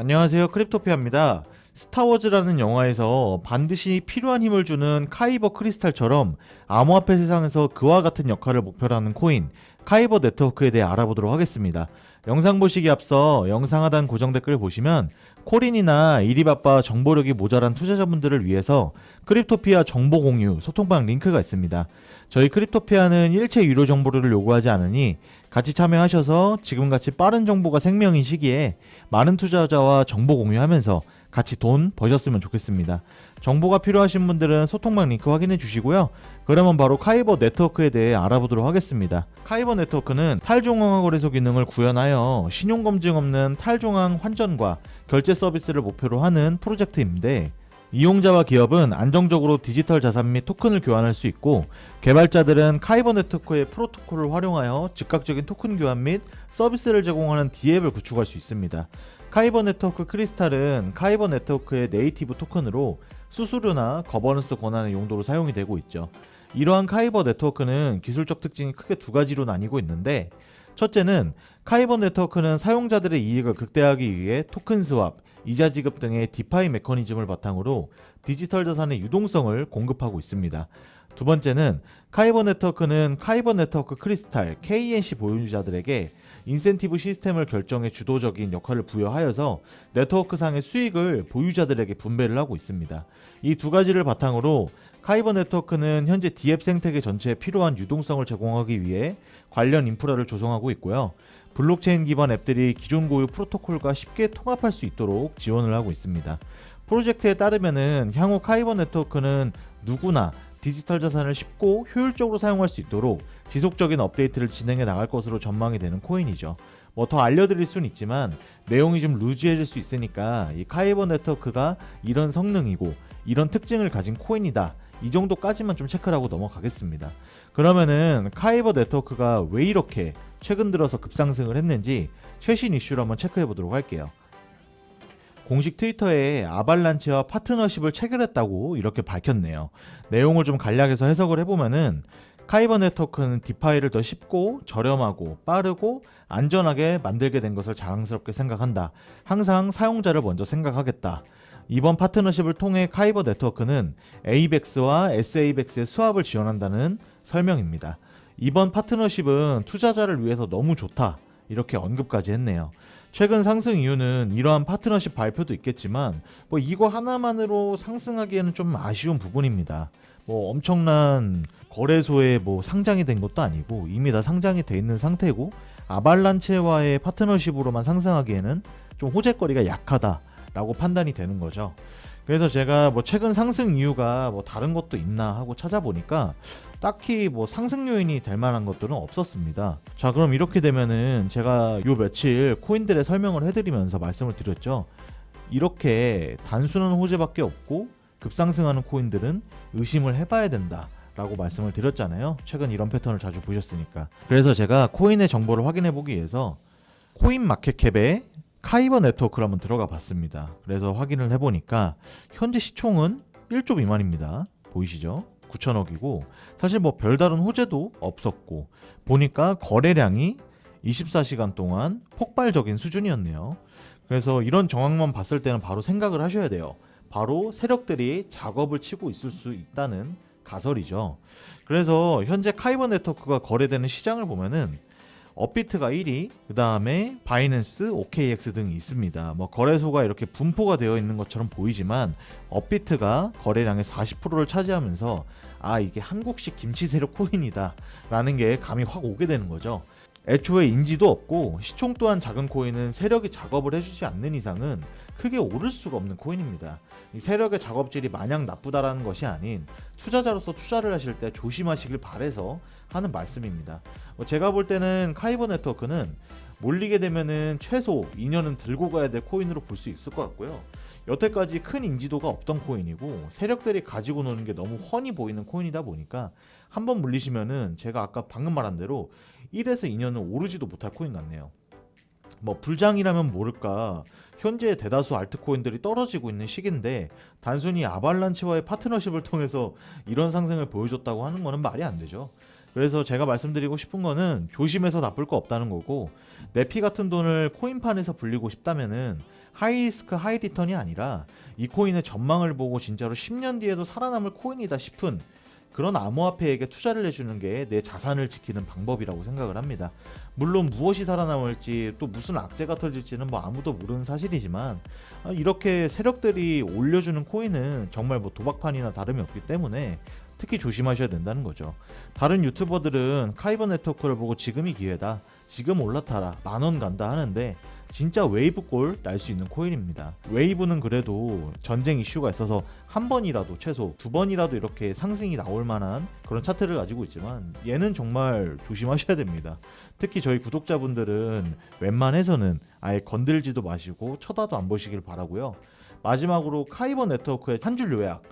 안녕하세요 크립토피아입니다. 스타워즈라는 영화에서 반드시 필요한 힘을 주는 카이버 크리스탈처럼 암호화폐 세상에서 그와 같은 역할을 목표로 하는 코인 카이버 네트워크에 대해 알아보도록 하겠습니다. 영상 보시기 앞서 영상 하단 고정 댓글 보시면 코린이나 일이 바빠 정보력이 모자란 투자자분들을 위해서 크립토피아 정보 공유 소통방 링크가 있습니다. 저희 크립토피아는 일체 유료 정보를 요구하지 않으니 같이 참여하셔서 지금같이 빠른 정보가 생명인 시기에 많은 투자자와 정보 공유하면서 같이 돈 버셨으면 좋겠습니다. 정보가 필요하신 분들은 소통방 링크 확인해 주시고요. 그러면 바로 카이버 네트워크에 대해 알아보도록 하겠습니다. 카이버 네트워크는 탈중앙화 거래소 기능을 구현하여 신용검증 없는 탈중앙 환전과 결제 서비스를 목표로 하는 프로젝트인데 이용자와 기업은 안정적으로 디지털 자산 및 토큰을 교환할 수 있고 개발자들은 카이버 네트워크의 프로토콜을 활용하여 즉각적인 토큰 교환 및 서비스를 제공하는 D앱을 구축할 수 있습니다. 카이버 네트워크 크리스탈은 카이버 네트워크의 네이티브 토큰으로 수수료나 거버넌스 권한의 용도로 사용이 되고 있죠. 이러한 카이버 네트워크는 기술적 특징이 크게 두 가지로 나뉘고 있는데 첫째는 카이버 네트워크는 사용자들의 이익을 극대화하기 위해 토큰 스왑, 이자 지급 등의 디파이 메커니즘을 바탕으로 디지털 자산의 유동성을 공급하고 있습니다. 두 번째는 카이버 네트워크는 카이버 네트워크 크리스탈 KNC 보유자들에게 인센티브 시스템을 결정해 주도적인 역할을 부여하여서 네트워크상의 수익을 보유자들에게 분배를 하고 있습니다. 이 두 가지를 바탕으로 카이버 네트워크는 현재 디앱 생태계 전체에 필요한 유동성을 제공하기 위해 관련 인프라를 조성하고 있고요. 블록체인 기반 앱들이 기존 고유 프로토콜과 쉽게 통합할 수 있도록 지원을 하고 있습니다. 프로젝트에 따르면은 향후 카이버 네트워크는 누구나 디지털 자산을 쉽고 효율적으로 사용할 수 있도록 지속적인 업데이트를 진행해 나갈 것으로 전망이 되는 코인이죠. 뭐 더 알려드릴 수는 있지만 내용이 좀 루즈해질 수 있으니까 이 카이버 네트워크가 이런 성능이고 이런 특징을 가진 코인이다. 이 정도까지만 좀 체크를 하고 넘어가겠습니다. 그러면은 카이버 네트워크가 왜 이렇게 최근 들어서 급상승을 했는지 최신 이슈를 한번 체크해 보도록 할게요. 공식 트위터에 아발란치와 파트너십을 체결했다고 이렇게 밝혔네요. 내용을 좀 간략해서 해석을 해보면은 카이버 네트워크는 디파이를 더 쉽고 저렴하고 빠르고 안전하게 만들게 된 것을 자랑스럽게 생각한다. 항상 사용자를 먼저 생각하겠다. 이번 파트너십을 통해 카이버 네트워크는 ABEX와 SABEX의 수합을 지원한다는 설명입니다. 이번 파트너십은 투자자를 위해서 너무 좋다. 이렇게 언급까지 했네요. 최근 상승 이유는 이러한 파트너십 발표도 있겠지만 뭐 이거 하나만으로 상승하기에는 좀 아쉬운 부분입니다. 뭐 엄청난 거래소에 뭐 상장이 된 것도 아니고 이미 다 상장이 돼 있는 상태고 아발란체와의 파트너십으로만 상승하기에는 좀 호재거리가 약하다라고 판단이 되는 거죠. 그래서 제가 뭐 최근 상승 이유가 뭐 다른 것도 있나 하고 찾아보니까 딱히 뭐 상승 요인이 될 만한 것들은 없었습니다. 자, 그럼 이렇게 되면은 제가 요 며칠 코인들의 설명을 해드리면서 말씀을 드렸죠. 이렇게 단순한 호재밖에 없고 급상승하는 코인들은 의심을 해봐야 된다. 라고 말씀을 드렸잖아요. 최근 이런 패턴을 자주 보셨으니까. 그래서 제가 코인의 정보를 확인해 보기 위해서 코인 마켓캡에 카이버 네트워크를 한번 들어가 봤습니다. 그래서 확인을 해보니까 현재 시총은 1조 미만입니다. 보이시죠? 9천억이고 사실 뭐 별다른 호재도 없었고 보니까 거래량이 24시간 동안 폭발적인 수준이었네요. 그래서 이런 정황만 봤을 때는 바로 생각을 하셔야 돼요. 바로 세력들이 작업을 치고 있을 수 있다는 가설이죠. 그래서 현재 카이버 네트워크가 거래되는 시장을 보면은 업비트가 1위, 그 다음에 바이낸스, OKX 등이 있습니다. 뭐 거래소가 이렇게 분포가 되어 있는 것처럼 보이지만 업비트가 거래량의 40%를 차지하면서 아 이게 한국식 김치 세력 코인이다 라는 게 감이 확 오게 되는 거죠. 애초에 인지도 없고 시총 또한 작은 코인은 세력이 작업을 해주지 않는 이상은 크게 오를 수가 없는 코인입니다. 이 세력의 작업질이 마냥 나쁘다라는 것이 아닌 투자자로서 투자를 하실 때 조심하시길 바래서 하는 말씀입니다. 어, 제가 볼 때는 카이버 네트워크는 몰리게 되면은 최소 2년은 들고 가야 될 코인으로 볼 수 있을 것 같고요. 여태까지 큰 인지도가 없던 코인이고 세력들이 가지고 노는 게 너무 훤히 보이는 코인이다 보니까 한번 물리시면은 제가 아까 방금 말한 대로 1에서 2년은 오르지도 못할 코인 같네요. 뭐 불장이라면 모를까 현재 대다수 알트코인들이 떨어지고 있는 시기인데 단순히 아발란치와의 파트너십을 통해서 이런 상승을 보여줬다고 하는 거는 말이 안 되죠. 그래서 제가 말씀드리고 싶은 거는 조심해서 나쁠 거 없다는 거고 내 피 같은 돈을 코인판에서 불리고 싶다면은 하이 리스크 하이 리턴이 아니라 이 코인의 전망을 보고 진짜로 10년 뒤에도 살아남을 코인이다 싶은 그런 암호화폐에게 투자를 해주는 게 내 자산을 지키는 방법이라고 생각을 합니다. 물론 무엇이 살아남을지 또 무슨 악재가 터질지는 뭐 아무도 모르는 사실이지만 아, 이렇게 세력들이 올려주는 코인은 정말 뭐 도박판이나 다름이 없기 때문에 특히 조심하셔야 된다는 거죠. 다른 유튜버들은 카이버 네트워크를 보고 지금이 기회다. 지금 올라타라. 만 원 간다 하는데 진짜 웨이브골 날 수 있는 코인입니다. 웨이브는 그래도 전쟁 이슈가 있어서 한 번이라도 최소 두 번이라도 이렇게 상승이 나올 만한 그런 차트를 가지고 있지만 얘는 정말 조심하셔야 됩니다. 특히 저희 구독자분들은 웬만해서는 아예 건들지도 마시고 쳐다도 안 보시길 바라고요. 마지막으로 카이버 네트워크의 한 줄 요약.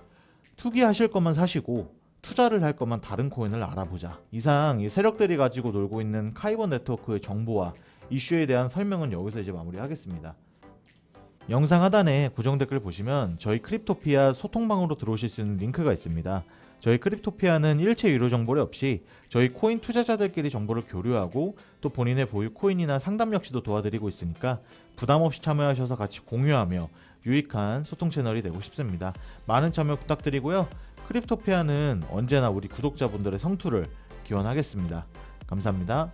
투기하실 것만 사시고 투자를 할 것만 다른 코인을 알아보자. 이상 이 세력들이 가지고 놀고 있는 카이버 네트워크의 정보와 이슈에 대한 설명은 여기서 이제 마무리하겠습니다. 영상 하단에 고정 댓글 보시면 저희 크립토피아 소통방으로 들어오실 수 있는 링크가 있습니다. 저희 크립토피아는 일체 유료 정보를 없이 저희 코인 투자자들끼리 정보를 교류하고 또 본인의 보유 코인이나 상담 역시도 도와드리고 있으니까 부담 없이 참여하셔서 같이 공유하며 유익한 소통 채널이 되고 싶습니다. 많은 참여 부탁드리고요. 크립토피아는 언제나 우리 구독자분들의 성투를 기원하겠습니다. 감사합니다.